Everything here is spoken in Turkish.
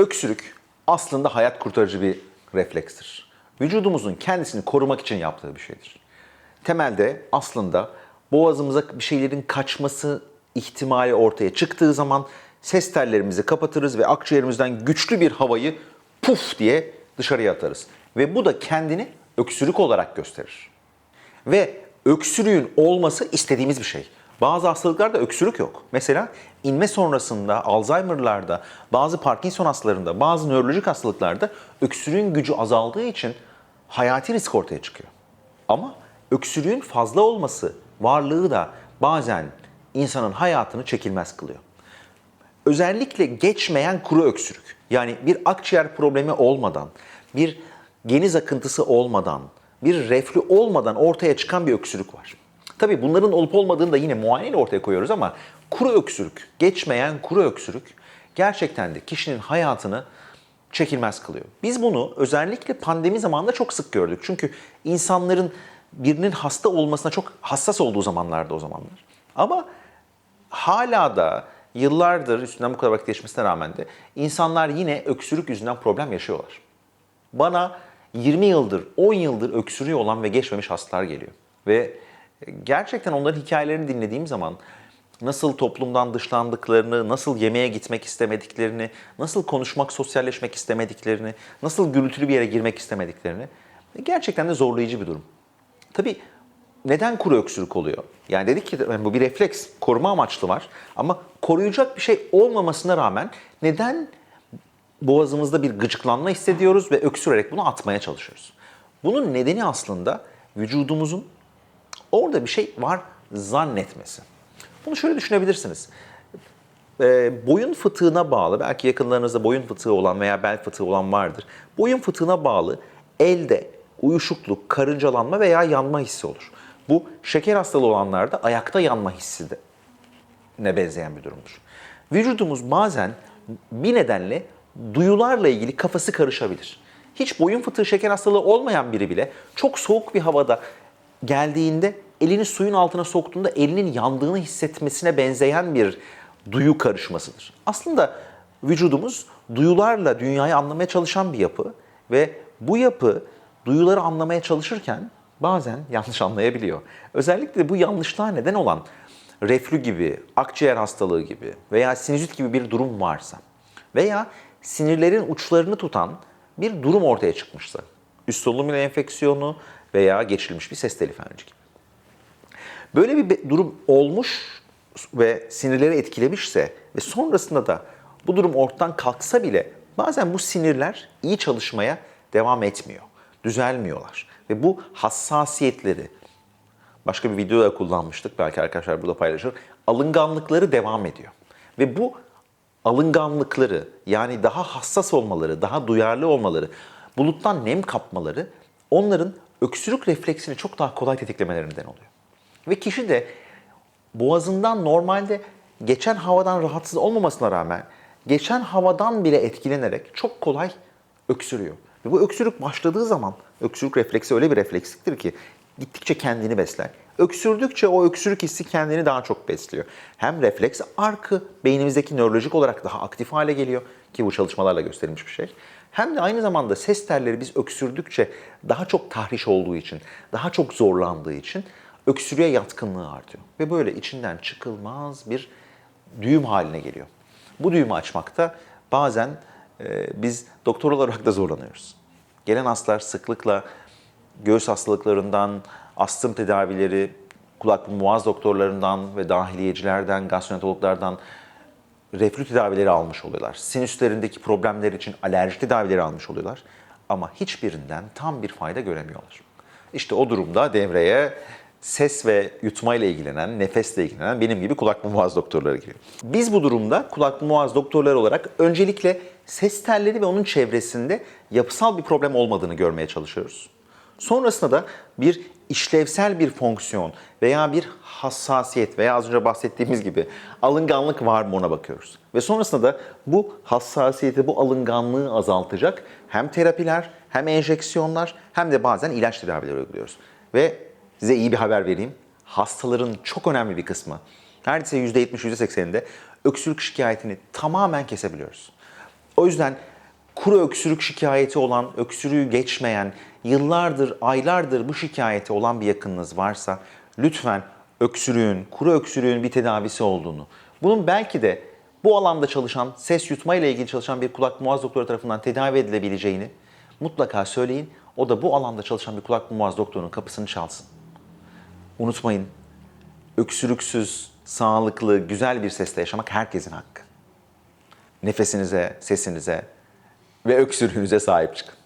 Öksürük aslında hayat kurtarıcı bir reflekstir. Vücudumuzun kendisini korumak için yaptığı bir şeydir. Temelde aslında boğazımıza bir şeylerin kaçması ihtimali ortaya çıktığı zaman ses tellerimizi kapatırız ve akciğerimizden güçlü bir havayı puf diye dışarıya atarız. Ve bu da kendini öksürük olarak gösterir. Ve öksürüğün olması istediğimiz bir şey. Bazı hastalıklarda öksürük yok. Mesela inme sonrasında, Alzheimer'larda, bazı Parkinson hastalarında, bazı nörolojik hastalıklarda öksürüğün gücü azaldığı için hayati risk ortaya çıkıyor. Ama öksürüğün fazla olması, varlığı da bazen insanın hayatını çekilmez kılıyor. Özellikle geçmeyen kuru öksürük. Yani bir akciğer problemi olmadan, bir geniz akıntısı olmadan, bir reflü olmadan ortaya çıkan bir öksürük var. Tabii bunların olup olmadığını da yine muayeneyle ortaya koyuyoruz ama kuru öksürük, geçmeyen kuru öksürük gerçekten de kişinin hayatını çekilmez kılıyor. Biz bunu özellikle pandemi zamanında çok sık gördük. Çünkü insanların birinin hasta olmasına çok hassas olduğu zamanlarda o zamanlar. Ama hala da yıllardır üstünden bu kadar vakit geçmesine rağmen de insanlar yine öksürük yüzünden problem yaşıyorlar. Bana 20 yıldır, 10 yıldır öksürüğü olan ve geçmemiş hastalar geliyor. Ve gerçekten onların hikayelerini dinlediğim zaman nasıl toplumdan dışlandıklarını, nasıl yemeğe gitmek istemediklerini, nasıl konuşmak, sosyalleşmek istemediklerini, nasıl gürültülü bir yere girmek istemediklerini gerçekten de zorlayıcı bir durum. Tabii neden kuru öksürük oluyor? Yani dedik ki yani bu bir refleks, koruma amaçlı var. Ama koruyacak bir şey olmamasına rağmen neden boğazımızda bir gıcıklanma hissediyoruz ve öksürerek bunu atmaya çalışıyoruz? Bunun nedeni aslında vücudumuzun orada bir şey var zannetmesi. Bunu şöyle düşünebilirsiniz. Ee, boyun fıtığına bağlı, belki yakınlarınızda boyun fıtığı olan veya bel fıtığı olan vardır. Boyun fıtığına bağlı elde uyuşukluk, karıncalanma veya yanma hissi olur. Bu şeker hastalığı olanlarda ayakta yanma hissi de ne benzeyen bir durumdur. Vücudumuz bazen bir nedenle duyularla ilgili kafası karışabilir. Hiç boyun fıtığı şeker hastalığı olmayan biri bile çok soğuk bir havada geldiğinde elini suyun altına soktuğunda elinin yandığını hissetmesine benzeyen bir duyu karışmasıdır. Aslında vücudumuz duyularla dünyayı anlamaya çalışan bir yapı ve bu yapı duyuları anlamaya çalışırken bazen yanlış anlayabiliyor. Özellikle bu yanlışlığa neden olan reflü gibi, akciğer hastalığı gibi veya sinüzit gibi bir durum varsa veya sinirlerin uçlarını tutan bir durum ortaya çıkmışsa, üst solunum yolu enfeksiyonu veya geçirilmiş bir ses teli felci gibi. Böyle bir durum olmuş ve sinirleri etkilemişse ve sonrasında da bu durum ortadan kalksa bile bazen bu sinirler iyi çalışmaya devam etmiyor, düzelmiyorlar. Ve bu hassasiyetleri, başka bir videoda kullanmıştık, belki arkadaşlar burada paylaşır, alınganlıkları devam ediyor. Ve bu alınganlıkları yani daha hassas olmaları, daha duyarlı olmaları, buluttan nem kapmaları onların öksürük refleksini çok daha kolay tetiklemelerine neden oluyor. Ve kişi de boğazından normalde geçen havadan rahatsız olmamasına rağmen geçen havadan bile etkilenerek çok kolay öksürüyor. Ve bu öksürük başladığı zaman öksürük refleksi öyle bir refleksliktir ki gittikçe kendini besler. Öksürdükçe o öksürük hissi kendini daha çok besliyor. Hem refleks arkı beynimizdeki nörolojik olarak daha aktif hale geliyor ki bu çalışmalarla gösterilmiş bir şey. Hem de aynı zamanda ses telleri biz öksürdükçe daha çok tahriş olduğu için, daha çok zorlandığı için öksürüğe yatkınlığı artıyor. Ve böyle içinden çıkılmaz bir düğüm haline geliyor. Bu düğümü açmakta bazen e, biz doktor olarak da zorlanıyoruz. Gelen hastalar sıklıkla göğüs hastalıklarından, astım tedavileri, kulak boğaz doktorlarından ve dahiliyecilerden, gastroenterologlardan reflü tedavileri almış oluyorlar. Sinüslerindeki problemler için alerji tedavileri almış oluyorlar. Ama hiçbirinden tam bir fayda göremiyorlar. İşte o durumda devreye ses ve yutma ile ilgilenen, nefesle ilgilenen benim gibi kulak burun doktorları giriyor. Biz bu durumda kulak burun doktorları olarak öncelikle ses telleri ve onun çevresinde yapısal bir problem olmadığını görmeye çalışıyoruz. Sonrasında da bir işlevsel bir fonksiyon veya bir hassasiyet veya az önce bahsettiğimiz gibi alınganlık var mı ona bakıyoruz. Ve sonrasında da bu hassasiyeti, bu alınganlığı azaltacak hem terapiler, hem enjeksiyonlar hem de bazen ilaç tedavileri uyguluyoruz. Ve size iyi bir haber vereyim. Hastaların çok önemli bir kısmı, neredeyse %70, %80'inde öksürük şikayetini tamamen kesebiliyoruz. O yüzden kuru öksürük şikayeti olan, öksürüğü geçmeyen, yıllardır, aylardır bu şikayeti olan bir yakınınız varsa lütfen öksürüğün, kuru öksürüğün bir tedavisi olduğunu, bunun belki de bu alanda çalışan, ses yutma ile ilgili çalışan bir kulak boğaz doktoru tarafından tedavi edilebileceğini mutlaka söyleyin. O da bu alanda çalışan bir kulak boğaz doktorunun kapısını çalsın. Unutmayın, öksürüksüz, sağlıklı, güzel bir sesle yaşamak herkesin hakkı. Nefesinize, sesinize ve öksürüğünüze sahip çıkın.